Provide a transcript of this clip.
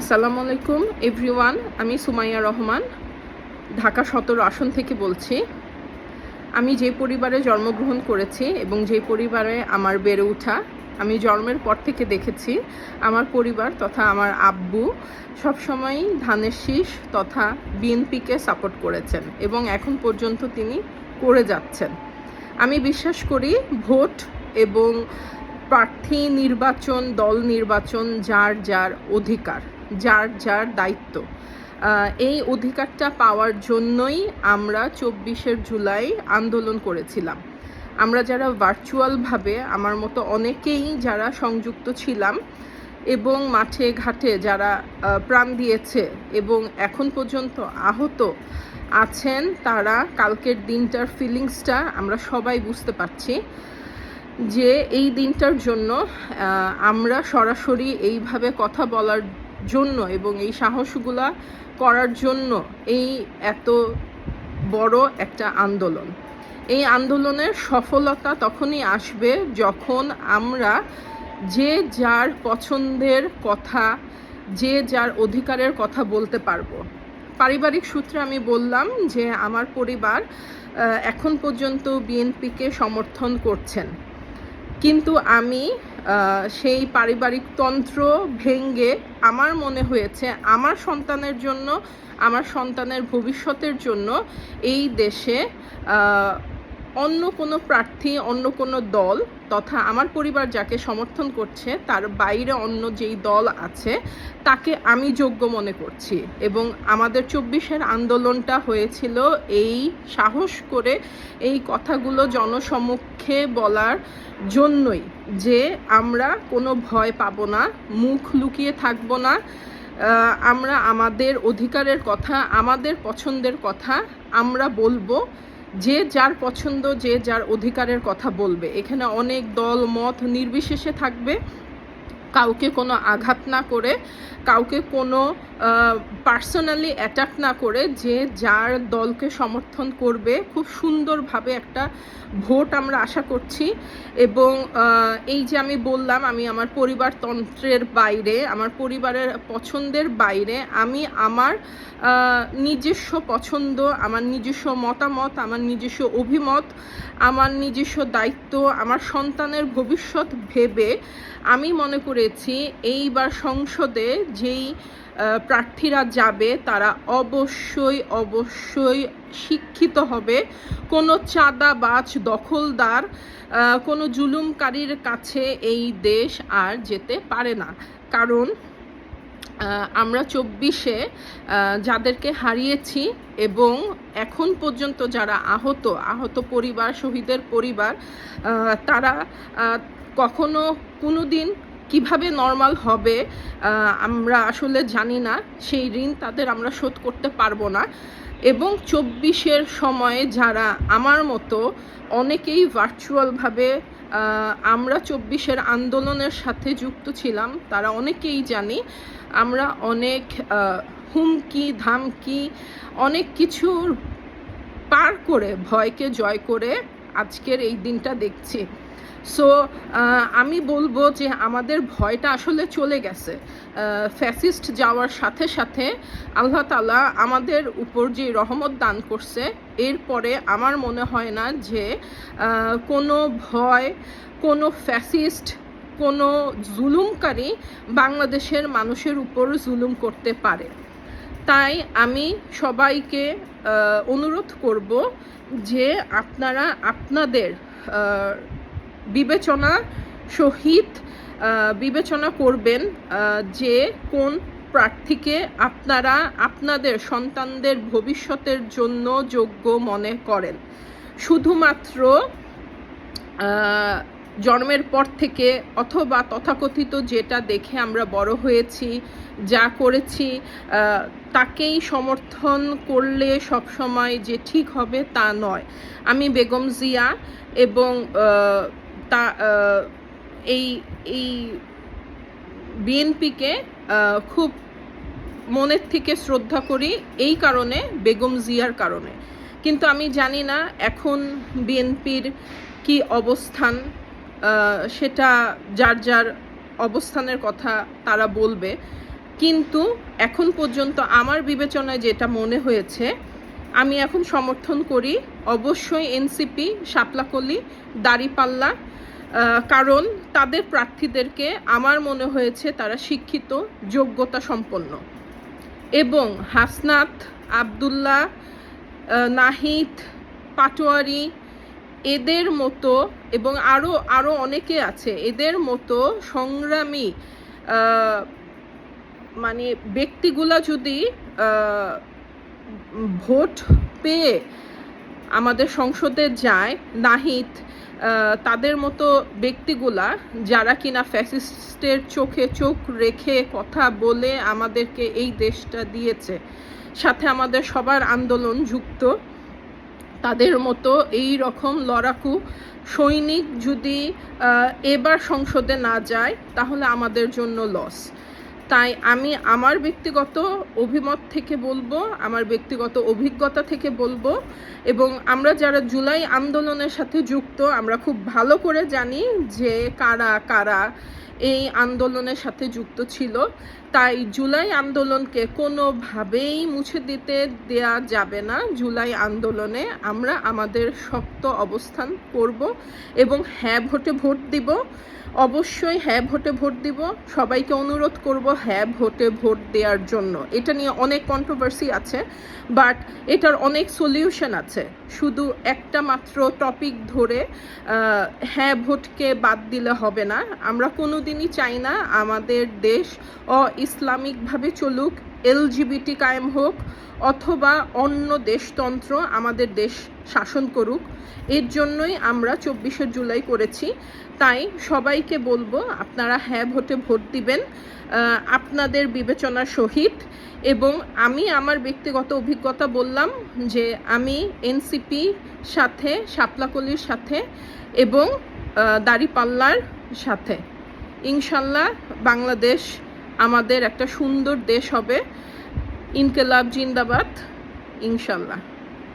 আসসালামু আলাইকুম, এভরিওয়ান, আমি সুমাইয়া রহমান, ঢাকা সতেরো আসন থেকে বলছি। আমি যে পরিবারে জন্মগ্রহণ করেছি এবং যে পরিবারে আমার বেড়ে ওঠা, আমি জন্মের পর থেকে দেখেছি আমার পরিবার তথা আমার আব্বু সবসময়ই ধানের শীষ তথা বিএনপিকে সাপোর্ট করেছেন এবং এখন পর্যন্ত তিনি করে যাচ্ছেন। আমি বিশ্বাস করি ভোট এবং প্রার্থী নির্বাচন, দল নির্বাচন যার যার অধিকার। যার যার দায়িত্ব। এই অধিকারটা পাওয়ার জন্যই আমরা চব্বিশের জুলাই আন্দোলন করেছিলাম। আমরা যারা ভার্চুয়ালভাবে, আমার মতো অনেকেই যারা সংযুক্ত ছিলাম এবং মাঠে ঘাটে যারা প্রাণ দিয়েছে এবং এখন পর্যন্ত আহত আছেন, তারা কালকের দিনটার ফিলিংসটা আমরা সবাই বুঝতে পারছি যে এই দিনটার জন্য আমরা সরাসরি এইভাবে কথা বলার জন্য এবং এই সাহসগুলা করার জন্য এই এত বড় একটা আন্দোলন। এই আন্দোলনের সফলতা তখনই আসবে যখন আমরা যে যার পছন্দের কথা, যে যার অধিকারের কথা বলতে পারব। পারিবারিক সূত্রে আমি বললাম যে আমার পরিবার এখন পর্যন্ত বিএনপিকে সমর্থন করছেন। কিন্তু আমি সেই পারিবারিক তন্ত্র ভেঙ্গে আমার মনে হয়েছে আমার সন্তানের জন্য, আমার সন্তানের ভবিষ্যতের জন্য এই দেশে অন্য কোনো প্রার্থী, অন্য কোনো দল তথা আমার পরিবার যাকে সমর্থন করছে, তার বাইরে অন্য যেই দল আছে, তাকে আমি যোগ্য মনে করছি। এবং আমাদের চব্বিশের আন্দোলনটা হয়েছিল এই সাহস করে এই কথাগুলো জনসমক্ষে বলার জন্যই যে আমরা কোনো ভয় পাবো না, মুখ লুকিয়ে থাকব না আমরা আমাদের অধিকারের কথা, আমাদের পছন্দের কথা আমরা বলব। যে যার পছন্দ যে যার অধিকারের কথা বলবে। এখানে অনেক দল মত নির্বিশেষে থাকবে। কাউকে কোনো আঘাত না করে, কাউকে কোনো পার্সোনালি অ্যাটাক না করে, যে যার দলকে সমর্থন করবে, খুব সুন্দরভাবে একটা ভোট আমরা আশা করছি। এবং এই যে আমি বললাম, আমি আমার পরিবারতন্ত্রের বাইরে, আমার পরিবারের পছন্দের বাইরে, আমি আমার নিজস্ব পছন্দ, আমার নিজস্ব মতামত, আমার নিজস্ব অভিমত, আমার নিজস্ব দায়িত্ব, আমার সন্তানের ভবিষ্যৎ ভেবে আমি মনে করেছি এইবার সংসদে যেই প্রার্থীরা যাবে তারা অবশ্যই অবশ্যই শিক্ষিত হবে। কোনো চাঁদাবাজ, দখলদার কোনো জুলুমকারীর কাছে এই দেশ আর যেতে পারে না। কারণ আমরা চব্বিশে যাদেরকে হারিয়েছি এবং এখন পর্যন্ত যারা আহত আহত পরিবার, শহীদের পরিবার তারা কখনো কোনো দিন কীভাবে নর্মাল হবে আমরা আসলে জানি না, সেই ঋণ তাদের আমরা শোধ করতে পারব না। এবং চব্বিশের সময়ে যারা আমার মতো অনেকেই ভার্চুয়ালভাবে আমরা চব্বিশের আন্দোলনের সাথে যুক্ত ছিলাম, তারা অনেকেই জানি, আমরা অনেক হুমকি, ধামকি, অনেক কিছুর পার করে, ভয়কে জয় করে আজকের এই দিনটা দেখছি। সো আমি বলব যে আমাদের ভয়টা আসলে চলে গেছে। ফ্যাসিস্ট যাওয়ার সাথে সাথে আল্লাহ তালা আমাদের উপর যে রহমত দান করছে এরপরে আমার মনে হয় না যে কোনো ভয়, কোনো ফ্যাসিস্ট কোনো জুলুমকারী বাংলাদেশের মানুষের উপর জুলুম করতে পারে। তাই আমি সবাইকে অনুরোধ করব যে আপনারা আপনাদের বিবেচনা সহিত বিবেচনা করবেন যে কোন প্রার্থীকে আপনারা আপনাদের সন্তানদের ভবিষ্যতের জন্য যোগ্য মনে করেন। শুধুমাত্র জন্মের পর থেকে অথবা তথাকথিত যেটা দেখে আমরা বড় হয়েছি, যা করেছি তাকেই সমর্থন করলে সবসময় যে ঠিক হবে তা নয়। আমি বেগম জিয়া এবং তা এই এই বিএনপিকে খুব মনের থেকে শ্রদ্ধা করি এই কারণে, বেগম জিয়ার কারণে। কিন্তু আমি জানি না এখন বিএনপির কি অবস্থান সেটা যার যার অবস্থানের কথা তারা বলবে। কিন্তু এখন পর্যন্ত আমার বিবেচনায় যেটা মনে হয়েছে, আমি এখন সমর্থন করি অবশ্যই এনসিপি, শাপলাকলি, দাড়িপাল্লা কারণ তাদের প্রার্থীদেরকে আমার মনে হয়েছে তারা শিক্ষিত, যোগ্যতা সম্পন্ন। এবং হাসনাত, আবদুল্লাহ নাহিদ, পাটোয়ারি এদের মতো এবং আরও আরও অনেকে আছে, এদের মতো সংগ্রামী মানে ব্যক্তিগুলা যদি ভোট পেয়ে আমাদের সংসদে যায়, নাহিদ তাদের মতো ব্যক্তিগুলা যারা কিনা ফ্যাসিস্টের চোখে চোখ রেখে কথা বলে আমাদেরকে এই দেশটা দিয়েছে, সাথে আমাদের সবার আন্দোলন যুক্ত, তাদের মতো এই রকম লড়াকু সৈনিক যদি এবার সংসদে না যায়, তাহলে আমাদের জন্য লস তাই আমি আমার ব্যক্তিগত অভিমত থেকে বলব, আমার ব্যক্তিগত অভিজ্ঞতা থেকে বলব এবং আমরা যারা জুলাই আন্দোলনের সাথে যুক্ত, আমরা খুব ভালো করে জানি যে কারা কারা এই আন্দোলনের সাথে যুক্ত ছিল। তাই জুলাই আন্দোলনকে কোনোভাবেই মুছে দিতে দেয়া যাবে না। জুলাই আন্দোলনে আমরা আমাদের শক্ত অবস্থান করব এবং হ্যাঁ ভোটে ভোট দিব। অবশ্যই হ্যাঁ ভোটে ভোট দিব। সবাইকে অনুরোধ করব হ্যাঁ ভোটে ভোট দেওয়ার জন্য। এটা নিয়ে অনেক কন্ট্রোভার্সি আছে বাট এটার অনেক সলিউশন আছে। শুধু একটা মাত্র টপিক ধরে হ্যাঁ ভোটকে বাদ দিলে হবে না। আমরা কোনোদিনই চাই না আমাদের দেশ অ ইসলামিকভাবে চলুক এলজিবিটি কায়েম হোক অথবা অন্য দেশতন্ত্র আমাদের দেশ শাসন করুক, এর জন্যই আমরা চব্বিশে জুলাই করেছি। তাই সবাইকে বলব, আপনারা হ্যাঁ ভোটে ভোট দিবেন আপনাদের বিবেচনার সহিত। এবং আমি আমার ব্যক্তিগত অভিজ্ঞতা বললাম যে আমি এনসিপি সাথে, শাপলাকলির সাথে এবং দাড়িপাল্লার সাথে। ইনশাল্লাহ বাংলাদেশ আমাদের একটা সুন্দর দেশ হবে। ইনকেলাব জিন্দাবাদ ইনশাল্লাহ।